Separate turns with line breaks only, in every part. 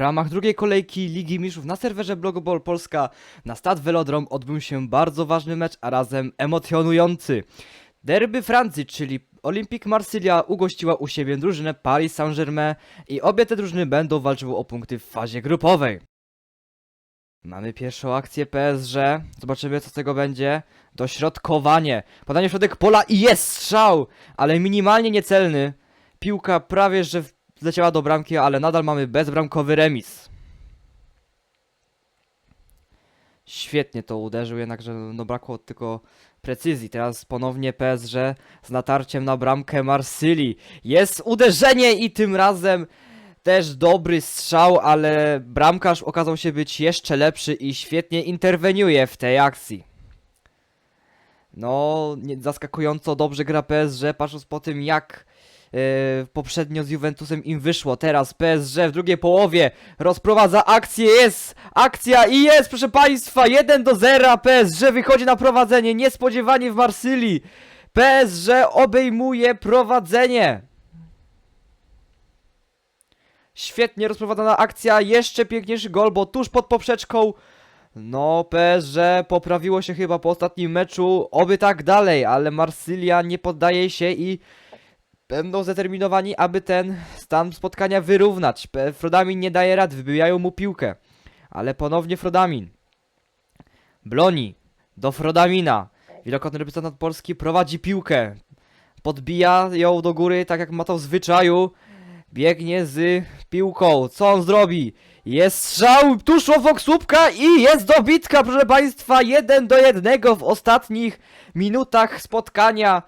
W ramach drugiej kolejki Ligi Mistrzów na serwerze Blogoball Polska na Stad Velodrom odbył się bardzo ważny mecz, a razem emocjonujący. Derby Francji, czyli Olympique Marsylia ugościła u siebie drużynę Paris Saint-Germain i obie te drużyny będą walczyły o punkty w fazie grupowej. Mamy pierwszą akcję PSG, zobaczymy co z tego będzie. Dośrodkowanie, podanie w środek pola i jest strzał, ale minimalnie niecelny. Piłka prawie że zleciała do bramki, ale nadal mamy bezbramkowy remis. Świetnie to uderzył, jednakże no brakło tylko precyzji. Teraz ponownie PSG z natarciem na bramkę Marsylii. Jest uderzenie i tym razem też dobry strzał, ale bramkarz okazał się być jeszcze lepszy i świetnie interweniuje w tej akcji. No, zaskakująco dobrze gra PSG, patrząc po tym jak poprzednio z Juventusem im wyszło. Teraz PSG w drugiej połowie rozprowadza akcję, jest akcja i jest, proszę Państwa, 1 do 0, PSG wychodzi na prowadzenie, niespodziewanie w Marsylii. PSG obejmuje prowadzenie. Świetnie rozprowadzona akcja, jeszcze piękniejszy gol, bo tuż pod poprzeczką no, PSG poprawiło się chyba po ostatnim meczu, oby tak dalej, ale Marsylia nie poddaje się i będą zdeterminowani, aby ten stan spotkania wyrównać. Frodamin nie daje rad, wybijają mu piłkę, ale ponownie Frodamin. Bloni do Frodamina. Wielokrotny reprezentant Polski prowadzi piłkę. Podbija ją do góry, tak jak ma to w zwyczaju. Biegnie z piłką. Co on zrobi? Jest strzał tuż obok słupka i jest dobitka, proszę Państwa, jeden do jednego w ostatnich minutach spotkania.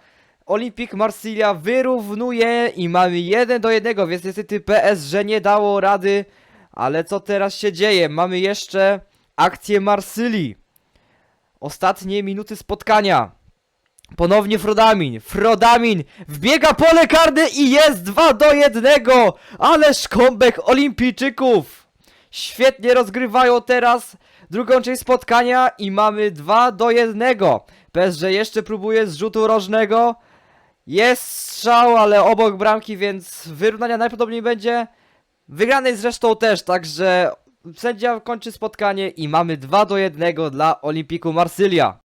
Olympique Marsylia wyrównuje i mamy jeden do jednego, więc niestety PSG nie dało rady. Ale co teraz się dzieje? Mamy jeszcze akcję Marsylii. Ostatnie minuty spotkania. Ponownie Frodamin. Frodamin wbiega pole karne i jest 2 do 1. Ależ comeback olimpijczyków. Świetnie rozgrywają teraz drugą część spotkania i mamy 2 do 1. PSG jeszcze próbuje z rzutu rożnego. Jest strzał, ale obok bramki, więc wyrównania najprawdopodobniej będzie. Wygranej zresztą też, także sędzia kończy spotkanie i mamy 2 do 1 dla Olimpiku Marsylia.